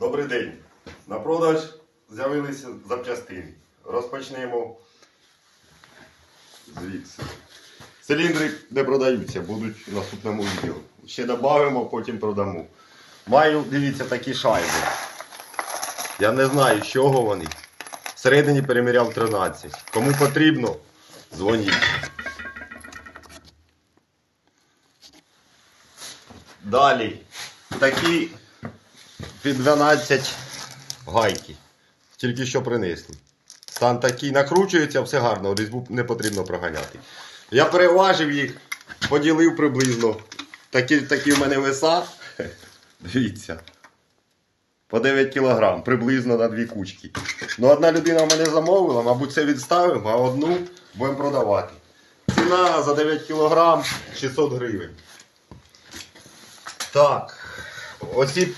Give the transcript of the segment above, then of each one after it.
Добрий день. На продаж з'явилися запчастини. Розпочнемо звідси. Циліндри, де продаються, будуть в наступному відео. Ще додамо, потім продамо. Маю, дивіться, такі шайби. Я не знаю, з чого вони. Всередині переміряв 13. Кому потрібно, дзвоніть. Далі. Такі під 12 гайки. Тільки що принесли. Стан такий накручується, все гарно, різьбу не потрібно проганяти. Я переважив їх, поділив приблизно. Такі, такі в мене веса. Дивіться. По 9 кг, приблизно на дві кучки. Ну, одна людина в мене замовила, мабуть, це відставимо, а одну будемо продавати. Ціна за 9 кг 600 гривень. Так. Оці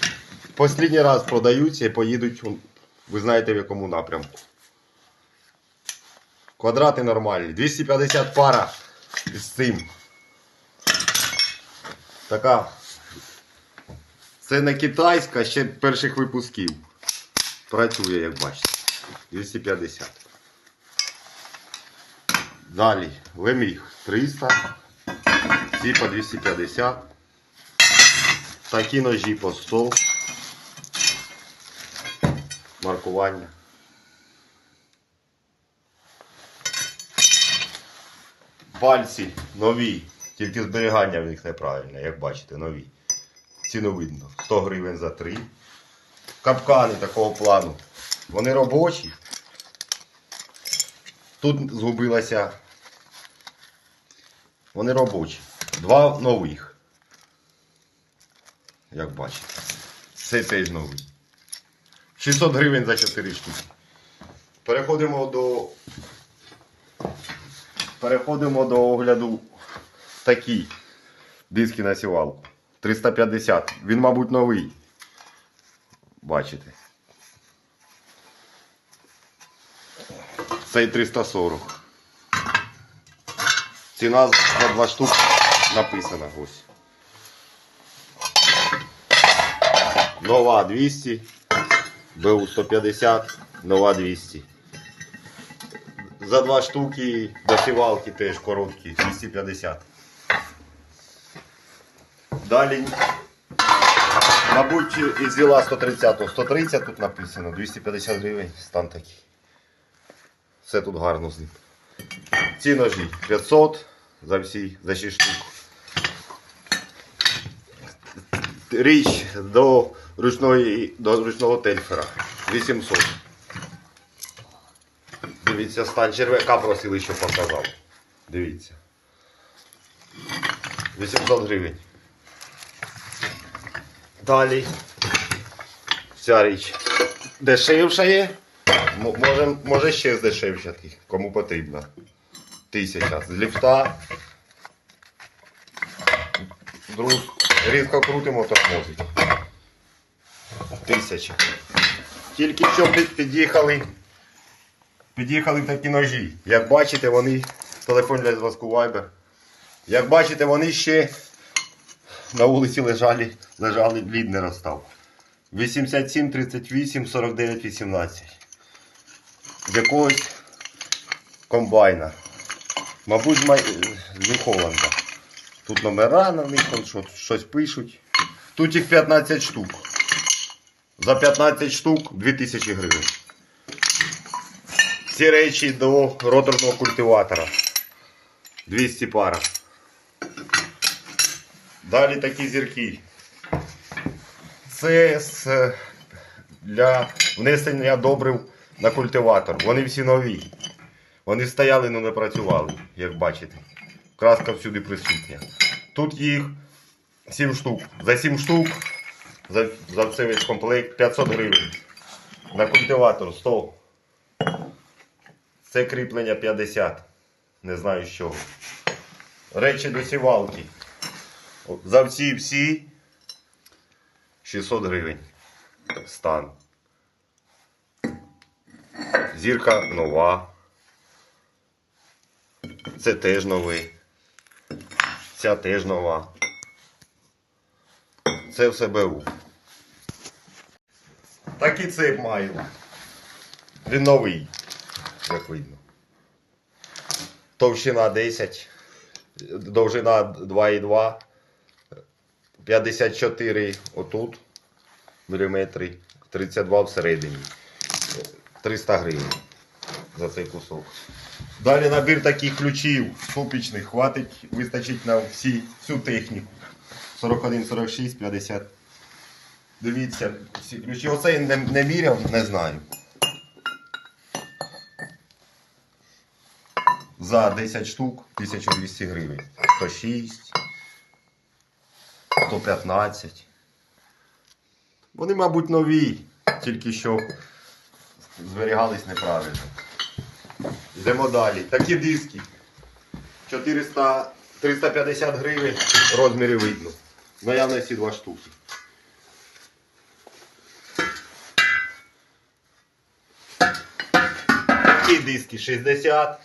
останній раз продаються і поїдуть, ви знаєте в якому напрямку. Квадрати нормальні. 250 пара з цим. Така. Це не китайська, ще перших випусків. Працює, як бачите. 250. Далі. Леміг 300. Ці по 250. Такі ножі по 100. Маркування. Пальці нові, тільки зберігання в них неправильне, як бачите, нові. Ціну видно. 100 гривень за 3. Капкани такого плану. Вони робочі. Тут згубилася. Вони робочі. Два нових. Як бачите. Це теж новий. 600 гривень за 4 штуки. Переходимо до. Переходимо до огляду такі диски сівалку. 350. Він, мабуть, новий. Бачите. Цей 340. Ціна за два штуки написана ось. Нова 200. БУ 150, нова 200. За два штуки досівалки теж короткі, 250. Далі, мабуть, із віла 130 130 тут написано, 250 гривень, стан такий. Все тут гарно з ним. Ці ножі 500 за всі, за 6 штук. Річ до ручної, до ручного тельфера 800. Дивіться, стан черв'яка просили, що показав. Дивіться. 800 гривень. Далі. Ця річ дешевша є. Може, може ще здешевшати, кому потрібно. Тисяча. З ліфта. Друг, різко крутимо, тормозить. Тисяча. Тільки що під- під'їхали. Під'їхали такі ножі. Як бачите, вони. Телефон для зв'язку Viber. Як бачите, вони ще на вулиці лежали, лежали, лід не розстав. 87, 38, 49, 18. З якогось комбайна. Мабуть, Май- з Нью-Холланда. Тут номера на них, там що- щось пишуть. Тут їх 15 штук. За 15 штук 2000 гривень. Ці речі до роторного культиватора. 200 пара. Далі такі зірки. Це для внесення добрив на культиватор. Вони всі нові. Вони стояли, але не працювали, як бачите. Краска всюди присутня. Тут їх 7 штук. За 7 штук, за, за цей весь комплект 500 гривень. На культиватор 100. Це кріплення 50. Не знаю з чого. Речі до сівалки. За всі всі 600 гривень. Стан. Зірка нова. Це теж новий. Ця теж нова. Це все БУ. Такий цеп маю. Він новий, як видно. Товщина 10, довжина 2,2, 54 отут міліметри, 32 всередині. 300 гривень за цей кусок. Далі набір таких ключів супічних, хватить, вистачить на всі, всю техніку. 41, 46, 50. Дивіться, всі ключі. Оцей не, не міряв, не знаю. За 10 штук 1200 гривень. 106, 115. Вони, мабуть, нові, тільки що зберігались неправильно. Йдемо далі. Такі диски. 400, 350 гривень, розміри видно. Наявності два штуки. Такі диски 60.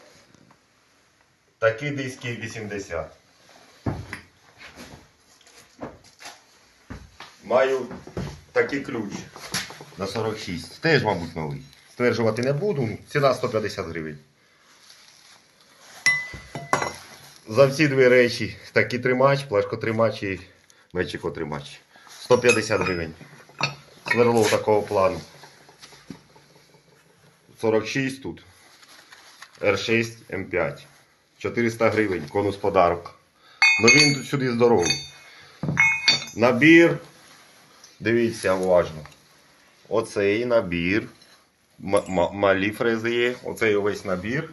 Такі диски 80. Маю такий ключ на 46. Теж, мабуть, новий. Стверджувати не буду. Ціна 150 гривень. За всі дві речі такий тримач, плашкотримач і мечикотримач. 150 гривень. Сверло такого плану. 46 тут. R6 М5. 400 гривень. Конус подарок. Ну він тут сюди здоровий. Набір. Дивіться уважно. Оцей набір. М- м- малі фрези є. Оцей увесь набір.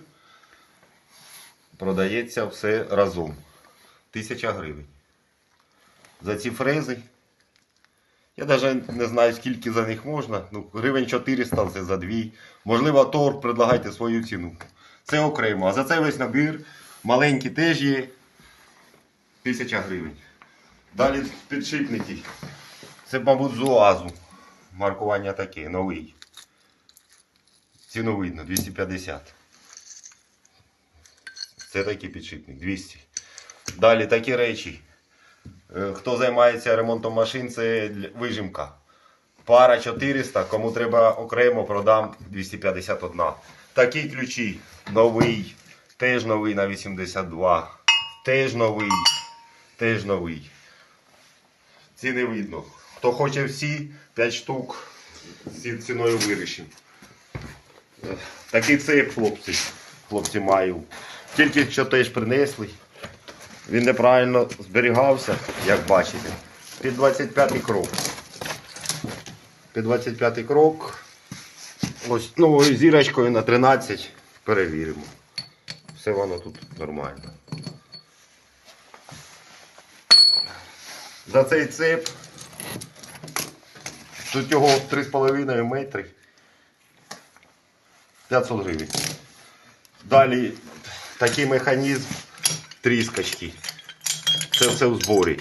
Продається все разом. Тисяча гривень. За ці фрези. Я навіть не знаю, скільки за них можна. Ну, гривень 400 це за дві. Можливо, торг предлагайте свою ціну. Це окремо. А за цей весь набір маленький теж є. Тисяча гривень. Далі підшипники. Це, мабуть, з УАЗу. Маркування таке, новий. Ціну видно, 250. Це такий підшипник, 200. Далі такі речі. Е, Хто займається ремонтом машин, це вижимка. Пара 400, кому треба окремо, продам 251. Такі ключі новий, теж новий на 82, теж новий, теж новий. Ціни видно. Хто хоче всі, 5 штук ціною вирішимо. Е, Такий цеп, хлопці. Хлопці маю. Тільки що теж принесли. Він неправильно зберігався, як бачите. Під 25-й крок. Під 25-й крок. Ось новою зірочкою на 13 перевіримо. Все воно тут нормально. За цей цеп. Тут його 3,5 метри. 500 гривень. Далі такий механізм тріскочки. Це все в зборі.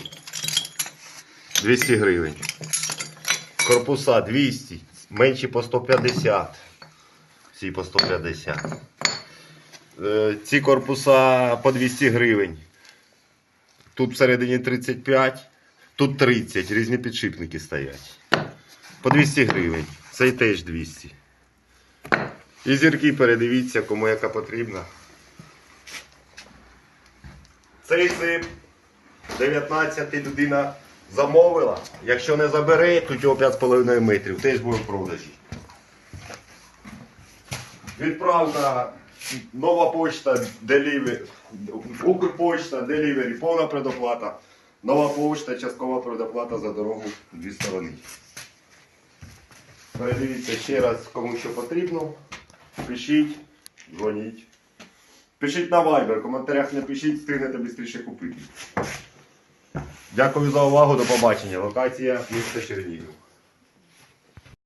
200 гривень. Корпуса 200. Менші по 150. Всі по 150. Е, Ці корпуса по 200 гривень. Тут всередині 35, тут 30. Різні підшипники стоять. По 200 гривень. Цей теж 200. І зірки передивіться, кому яка потрібна. Цей цеп 19 людина замовила. Якщо не забере, тут його 5,5 метрів, теж буде в продажі. Відправка, нова почта, Delivery, Укрпочта, Delivery, повна предоплата. Нова почта, часткова предоплата за дорогу дві сторони. Передивіться ще раз, кому що потрібно. Пишіть, дзвоніть. Пишіть на Viber, в коментарях не пишіть, встигнете швидше купити. Дякую за увагу, до побачення. Локація місто Чернігів.